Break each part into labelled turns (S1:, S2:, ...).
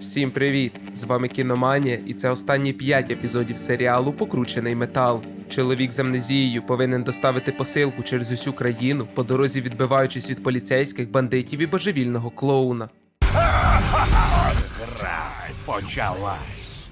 S1: Всім привіт! З вами Кіноманія, і це останні 5 епізодів серіалу Покручений метал. Чоловік з амнезією повинен доставити посилку через усю країну, по дорозі відбиваючись від поліцейських бандитів і божевільного клоуна.
S2: Почалась.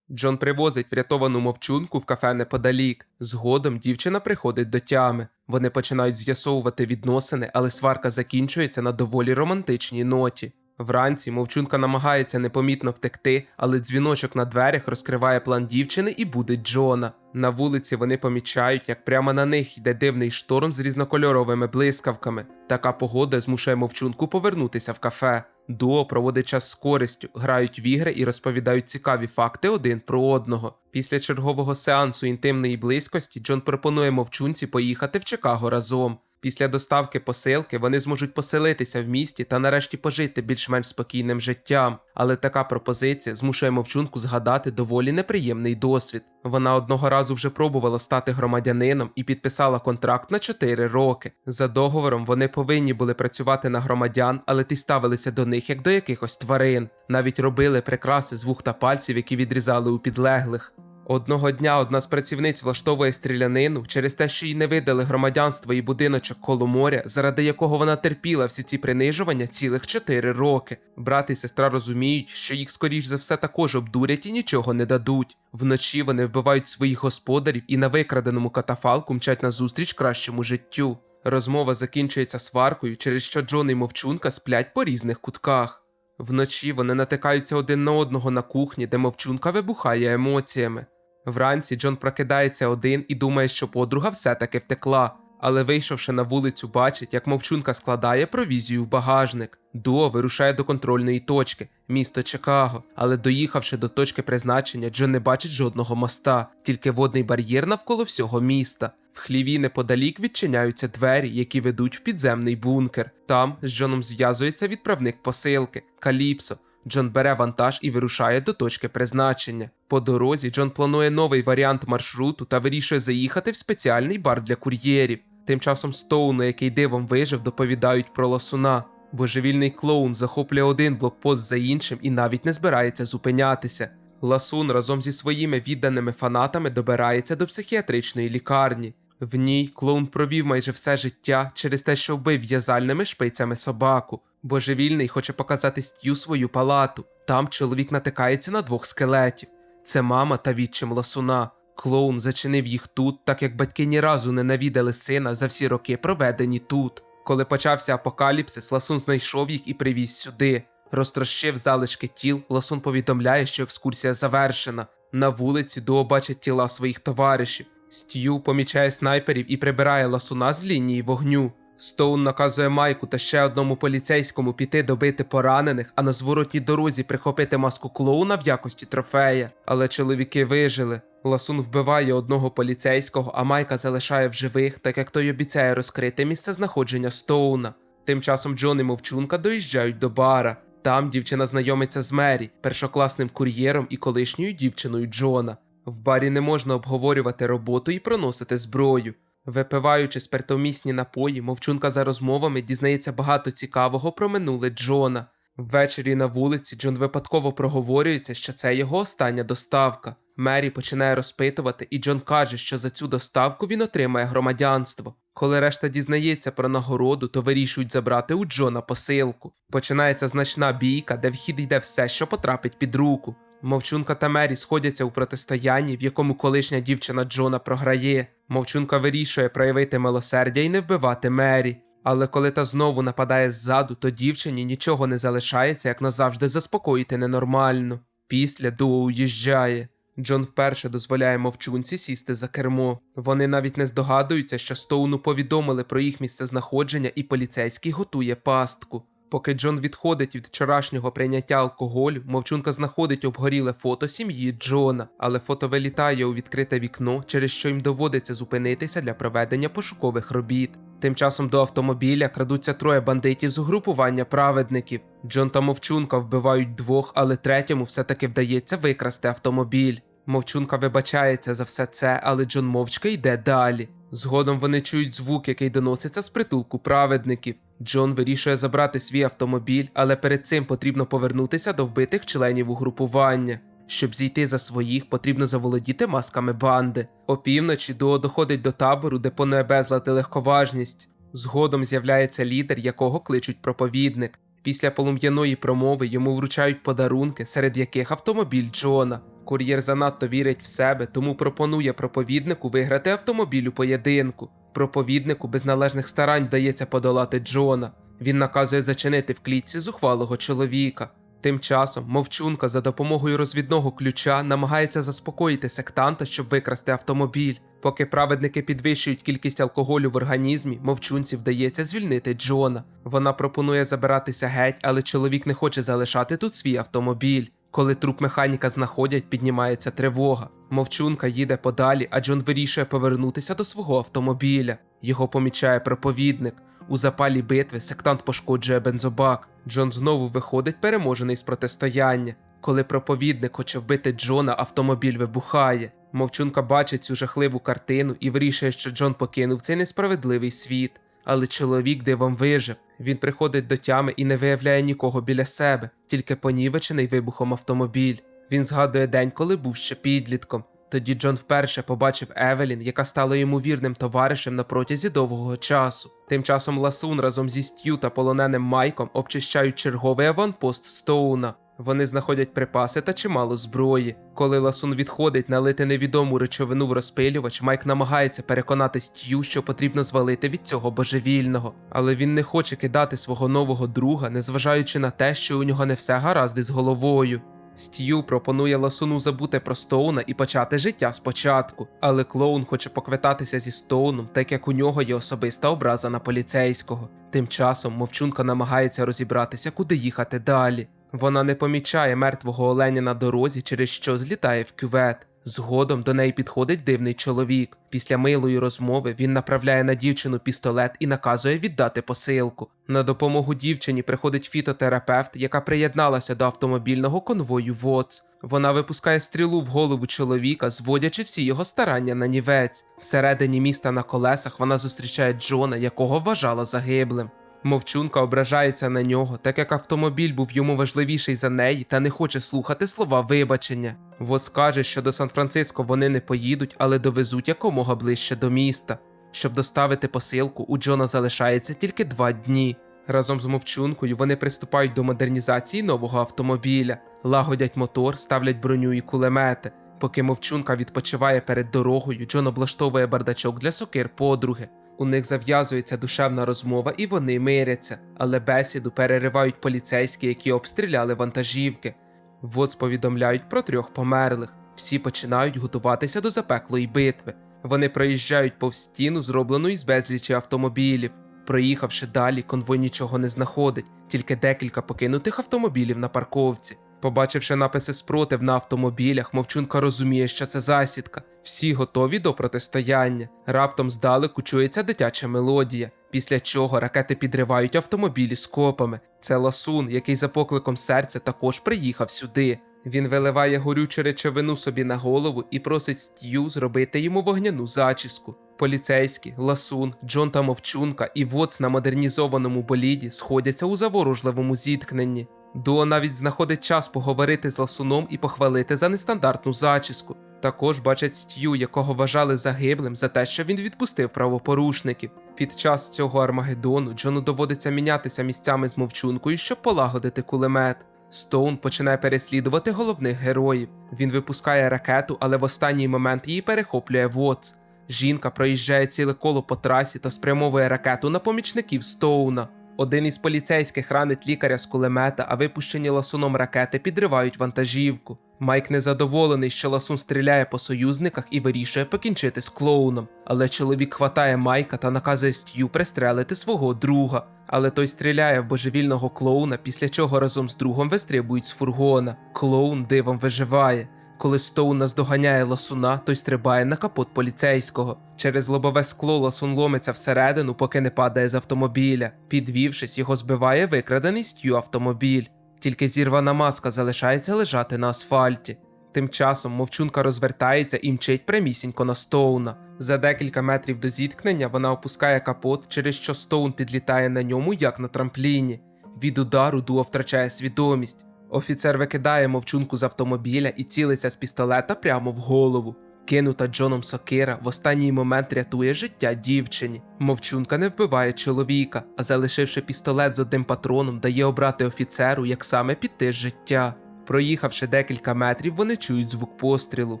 S1: Джон привозить врятовану мовчунку в кафе неподалік. Згодом дівчина приходить до тями. Вони починають з'ясовувати відносини, але сварка закінчується на доволі романтичній ноті. Вранці мовчунка намагається непомітно втекти, але дзвіночок на дверях розкриває план дівчини і будить Джона. На вулиці вони помічають, як прямо на них йде дивний шторм з різнокольоровими блискавками. Така погода змушує мовчунку повернутися в кафе. Дуо проводить час з користю, грають в ігри і розповідають цікаві факти один про одного. Після чергового сеансу інтимної близькості Джон пропонує мовчунці поїхати в Чикаго разом. Після доставки посилки вони зможуть поселитися в місті та нарешті пожити більш-менш спокійним життям. Але така пропозиція змушує мовчунку згадати доволі неприємний досвід. Вона одного разу вже пробувала стати громадянином і підписала контракт на 4 роки. За договором вони повинні були працювати на громадян, але ті ставилися до них як до якихось тварин. Навіть робили прикраси з вух та пальців, які відрізали у підлеглих. Одного дня одна з працівниць влаштовує стрілянину через те, що їй не видали громадянство і будиночок коло моря, заради якого вона терпіла всі ці принижування цілих 4 роки. Брат і сестра розуміють, що їх скоріш за все також обдурять і нічого не дадуть. Вночі вони вбивають своїх господарів і на викраденому катафалку мчать назустріч кращому життю. Розмова закінчується сваркою, через що Джон і мовчунка сплять по різних кутках. Вночі вони натикаються один на одного на кухні, де мовчунка вибухає емоціями. Вранці Джон прокидається один і думає, що подруга все-таки втекла. Але вийшовши на вулицю, бачить, як мовчунка складає провізію в багажник. Дуо вирушає до контрольної точки, місто Чикаго. Але доїхавши до точки призначення, Джон не бачить жодного моста, тільки водний бар'єр навколо всього міста. В хліві неподалік відчиняються двері, які ведуть в підземний бункер. Там з Джоном зв'язується відправник посилки Каліпсо. Джон бере вантаж і вирушає до точки призначення. По дорозі Джон планує новий варіант маршруту та вирішує заїхати в спеціальний бар для кур'єрів. Тим часом Стоуну, який дивом вижив, доповідають про ласуна. Божевільний клоун захоплює один блокпост за іншим і навіть не збирається зупинятися. Ласун разом зі своїми відданими фанатами добирається до психіатричної лікарні. В ній клоун провів майже все життя через те, що вбив в'язальними шпицями собаку. Божевільний хоче показати Стю свою палату. Там чоловік натикається на двох скелетів. Це мама та відчим ласуна. Клоун зачинив їх тут, так як батьки ні разу не навідали сина за всі роки, проведені тут. Коли почався апокаліпсис, ласун знайшов їх і привіз сюди. Розтрощив залишки тіл, ласун повідомляє, що екскурсія завершена. На вулиці Дуо бачить тіла своїх товаришів. Стю помічає снайперів і прибирає ласуна з лінії вогню. Стоун наказує Майку та ще одному поліцейському піти добити поранених, а на зворотній дорозі прихопити маску клоуна в якості трофея. Але чоловіки вижили. Ласун вбиває одного поліцейського, а Майка залишає в живих, так як той обіцяє розкрити місце знаходження Стоуна. Тим часом Джон і мовчунка доїжджають до бара. Там дівчина знайомиться з Мері, першокласним кур'єром і колишньою дівчиною Джона. В барі не можна обговорювати роботу і проносити зброю. Випиваючи спиртомісні напої, мовчунка за розмовами дізнається багато цікавого про минуле Джона. Ввечері на вулиці Джон випадково проговорюється, що це його остання доставка. Мері починає розпитувати, і Джон каже, що за цю доставку він отримає громадянство. Коли решта дізнається про нагороду, то вирішують забрати у Джона посилку. Починається значна бійка, де в хід йде все, що потрапить під руку. Мовчунка та Мері сходяться у протистоянні, в якому колишня дівчина Джона програє. Мовчунка вирішує проявити милосердя і не вбивати Мері. Але коли та знову нападає ззаду, то дівчині нічого не залишається, як назавжди заспокоїти ненормально. Після Дуо уїжджає. Джон вперше дозволяє мовчунці сісти за кермо. Вони навіть не здогадуються, що Стоуну повідомили про їх місцезнаходження, і поліцейський готує пастку. Поки Джон відходить від вчорашнього прийняття алкоголю, мовчунка знаходить обгоріле фото сім'ї Джона, але фото вилітає у відкрите вікно, через що їм доводиться зупинитися для проведення пошукових робіт. Тим часом до автомобіля крадуться троє бандитів з угрупування праведників. Джон та мовчунка вбивають двох, але третьому все-таки вдається викрасти автомобіль. Мовчунка вибачається за все це, але Джон мовчки йде далі. Згодом вони чують звук, який доноситься з притулку праведників. Джон вирішує забрати свій автомобіль, але перед цим потрібно повернутися до вбитих членів угрупування. Щоб зійти за своїх, потрібно заволодіти масками банди. Опівночі Дуо доходить до табору, де панує безлад і легковажність. Згодом з'являється лідер, якого кличуть проповідник. Після полум'яної промови йому вручають подарунки, серед яких автомобіль Джона. Кур'єр занадто вірить в себе, тому пропонує проповіднику виграти автомобіль у поєдинку. Проповіднику без належних старань вдається подолати Джона. Він наказує зачинити в клітці зухвалого чоловіка. Тим часом мовчунка за допомогою розвідного ключа намагається заспокоїти сектанта, щоб викрасти автомобіль. Поки праведники підвищують кількість алкоголю в організмі, мовчунці вдається звільнити Джона. Вона пропонує забиратися геть, але чоловік не хоче залишати тут свій автомобіль. Коли труп механіка знаходять, піднімається тривога. Мовчунка їде подалі, а Джон вирішує повернутися до свого автомобіля. Його помічає проповідник. У запалі битви сектант пошкоджує бензобак. Джон знову виходить переможений з протистояння. Коли проповідник хоче вбити Джона, автомобіль вибухає. Мовчунка бачить цю жахливу картину і вирішує, що Джон покинув цей несправедливий світ. Але чоловік дивом вижив. Він приходить до тями і не виявляє нікого біля себе, тільки понівечений вибухом автомобіль. Він згадує день, коли був ще підлітком. Тоді Джон вперше побачив Евелін, яка стала йому вірним товаришем на протязі довгого часу. Тим часом Ласун разом зі Стю та полоненим Майком обчищають черговий аванпост Стоуна. Вони знаходять припаси та чимало зброї. Коли Ласун відходить налити невідому речовину в розпилювач, Майк намагається переконати Стю, що потрібно звалити від цього божевільного. Але він не хоче кидати свого нового друга, незважаючи на те, що у нього не все гаразд із головою. Стью пропонує Ласуну забути про Стоуна і почати життя спочатку, але клоун хоче поквитатися зі Стоуном, так як у нього є особиста образа на поліцейського. Тим часом мовчунка намагається розібратися, куди їхати далі. Вона не помічає мертвого оленя на дорозі, через що злітає в кювет. Згодом до неї підходить дивний чоловік. Після милої розмови він направляє на дівчину пістолет і наказує віддати посилку. На допомогу дівчині приходить фітотерапевт, яка приєдналася до автомобільного конвою ВОЦ. Вона випускає стрілу в голову чоловіка, зводячи всі його старання на нівець. Всередині міста на колесах вона зустрічає Джона, якого вважала загиблим. Мовчунка ображається на нього, так як автомобіль був йому важливіший за неї та не хоче слухати слова вибачення. Вос каже, що до Сан-Франциско вони не поїдуть, але довезуть якомога ближче до міста. Щоб доставити посилку, у Джона залишається тільки два дні. Разом з мовчункою вони приступають до модернізації нового автомобіля, лагодять мотор, ставлять броню і кулемети. Поки мовчунка відпочиває перед дорогою, Джон облаштовує бардачок для сокир подруги. У них зав'язується душевна розмова і вони миряться, але бесіду переривають поліцейські, які обстріляли вантажівки. ВОЦ повідомляють про трьох померлих. Всі починають готуватися до запеклої битви. Вони проїжджають повз стіну, зроблену із безлічі автомобілів. Проїхавши далі, конвой нічого не знаходить, тільки декілька покинутих автомобілів на парковці. Побачивши написи спротив на автомобілях, мовчунка розуміє, що це засідка. Всі готові до протистояння. Раптом здалеку чується дитяча мелодія, після чого ракети підривають автомобілі з копами. Це ласун, який за покликом серця також приїхав сюди. Він виливає горючу речовину собі на голову і просить Стью зробити йому вогняну зачіску. Поліцейські, ласун, Джон та мовчунка і Воц на модернізованому боліді сходяться у заворожливому зіткненні. Дуо навіть знаходить час поговорити з ласуном і похвалити за нестандартну зачіску. Також бачать Стью, якого вважали загиблим за те, що він відпустив правопорушників. Під час цього Армагеддону Джону доводиться мінятися місцями з мовчункою, щоб полагодити кулемет. Стоун починає переслідувати головних героїв. Він випускає ракету, але в останній момент її перехоплює Вотс. Жінка проїжджає ціле коло по трасі та спрямовує ракету на помічників Стоуна. Один із поліцейських ранить лікаря з кулемета, а випущені ласуном ракети підривають вантажівку. Майк незадоволений, що ласун стріляє по союзниках і вирішує покінчити з клоуном. Але чоловік хватає Майка та наказує Стю пристрелити свого друга. Але той стріляє в божевільного клоуна, після чого разом з другом вистрибують з фургона. Клоун дивом виживає. Коли Стоун наздоганяє ласуна, той стрибає на капот поліцейського. Через лобове скло ласун ломиться всередину, поки не падає з автомобіля. Підвівшись, його збиває викрадений стю автомобіль. Тільки зірвана маска залишається лежати на асфальті. Тим часом мовчунка розвертається і мчить прямісінько на Стоуна. За декілька метрів до зіткнення вона опускає капот, через що Стоун підлітає на ньому, як на трампліні. Від удару Дуо втрачає свідомість. Офіцер викидає мовчунку з автомобіля і цілиться з пістолета прямо в голову. Кинута Джоном сокира в останній момент рятує життя дівчині. Мовчунка не вбиває чоловіка, а залишивши пістолет з одним патроном, дає обрати офіцеру, як саме піти з життя. Проїхавши декілька метрів, вони чують звук пострілу.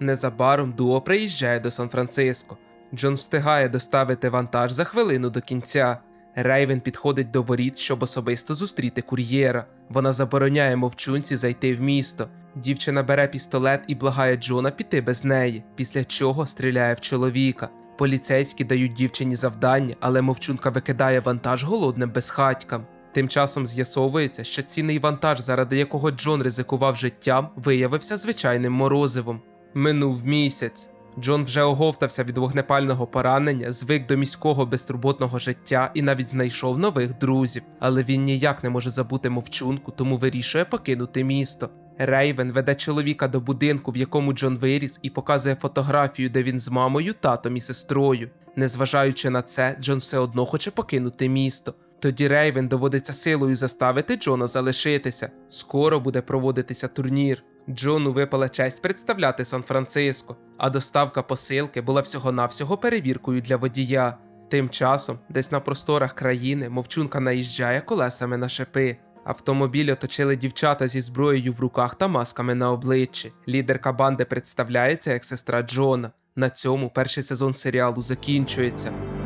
S1: Незабаром Дуо приїжджає до Сан-Франциско. Джон встигає доставити вантаж за хвилину до кінця. Рейвен підходить до воріт, щоб особисто зустріти кур'єра. Вона забороняє мовчунці зайти в місто. Дівчина бере пістолет і благає Джона піти без неї, після чого стріляє в чоловіка. Поліцейські дають дівчині завдання, але мовчунка викидає вантаж голодним безхатькам. Тим часом з'ясовується, що цінний вантаж, заради якого Джон ризикував життям, виявився звичайним морозивом. Минув місяць. Джон вже оговтався від вогнепального поранення, звик до міського безтурботного життя і навіть знайшов нових друзів. Але він ніяк не може забути мовчунку, тому вирішує покинути місто. Рейвен веде чоловіка до будинку, в якому Джон виріс, і показує фотографію, де він з мамою, татом і сестрою. Незважаючи на це, Джон все одно хоче покинути місто. Тоді Рейвен доводиться силою заставити Джона залишитися. Скоро буде проводитися турнір. Джону випала честь представляти Сан-Франциско, а доставка посилки була всього-навсього перевіркою для водія. Тим часом, десь на просторах країни, мовчунка наїжджає колесами на шипи. Автомобіль оточили дівчата зі зброєю в руках та масками на обличчі. Лідерка банди представляється як сестра Джона. На цьому перший сезон серіалу закінчується.